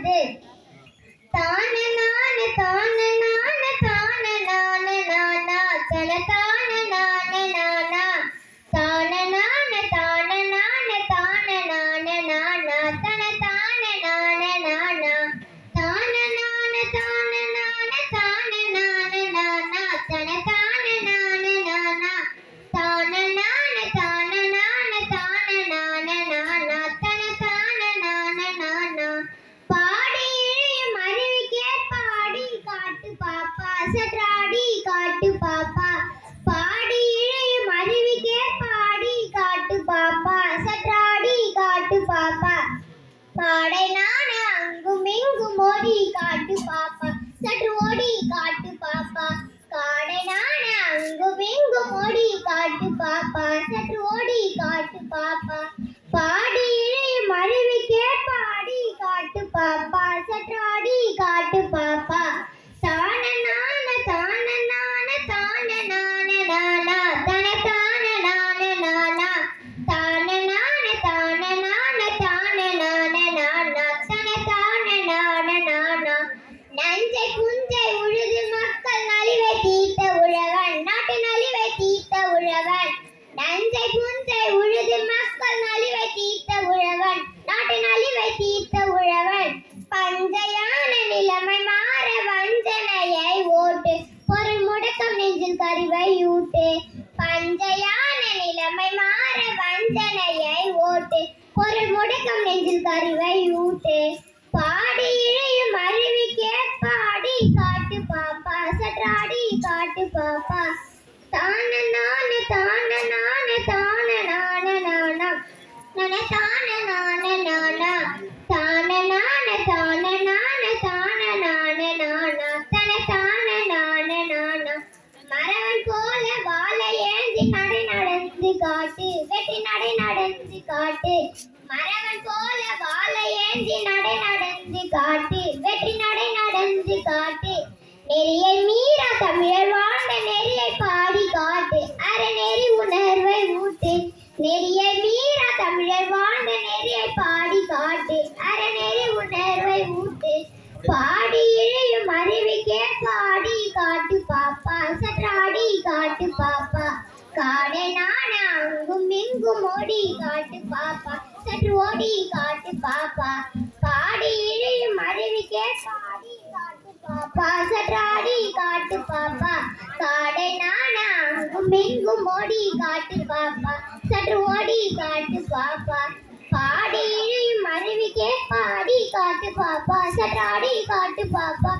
பாடுது. தான நான தான நான தான நான நானா தன சற்று ஓடி காட்டு பாப்பா. பாடி இழையும் கேட்ப அடி காட்டு பாப்பா. சற்றாடி காட்டு பாப்பா. தான நான தான நான? தான நான நானா? தன தான நான நானா? தான நான தான நான தான நான நானா தன தான நான நானா? நஞ்சை குஞ்சு கருவை ஊட்டு. பஞ்சையான நிலைமை மாற வஞ்சனையை ஓட்டு. பொருள் முடக்கம் நெஞ்சில் கருவை ஊட்டு. பாடி வெட்டி நடை நடந்து காட்டு. மரவன் போல வாழை ஏந்தி நடை நடந்து காட்டு. வெட்டி நடை நடந்து காட்டு. நெறியை மீற தமிழர் வாழ்ந்த நெறியை பாடி காட்டு. அற நெறி உணர்வை ஊட்டு. நெறியை மீற தமிழர் வாழ்ந்த நெறியை பாடி காட்டு. அற நெறி உணர்வை ஊட்டு. பாடி இழையும் அருவிக்கே பாடி காட்டு பாப்பா. சற்றாடி காட்டு பாப்பா. காடை நான அங்கும் இங்கும் ஓடி காட்டு பாப்பா சற்று ஓடி காட்டு பாப்பா. பாடி இழையும் அருவிக்கே பாடி காட்டு பாப்பா சற்றாடி காட்டு பாப்பா. காடை நானா அங்கும் இங்கும் ஓடி காட்டு பாப்பா சற்று ஓடி காட்டு பாப்பா. பாடி இழையும் அருவிக்கே பாடி காட்டு பாப்பா சற்றாடி காட்டு பாப்பா.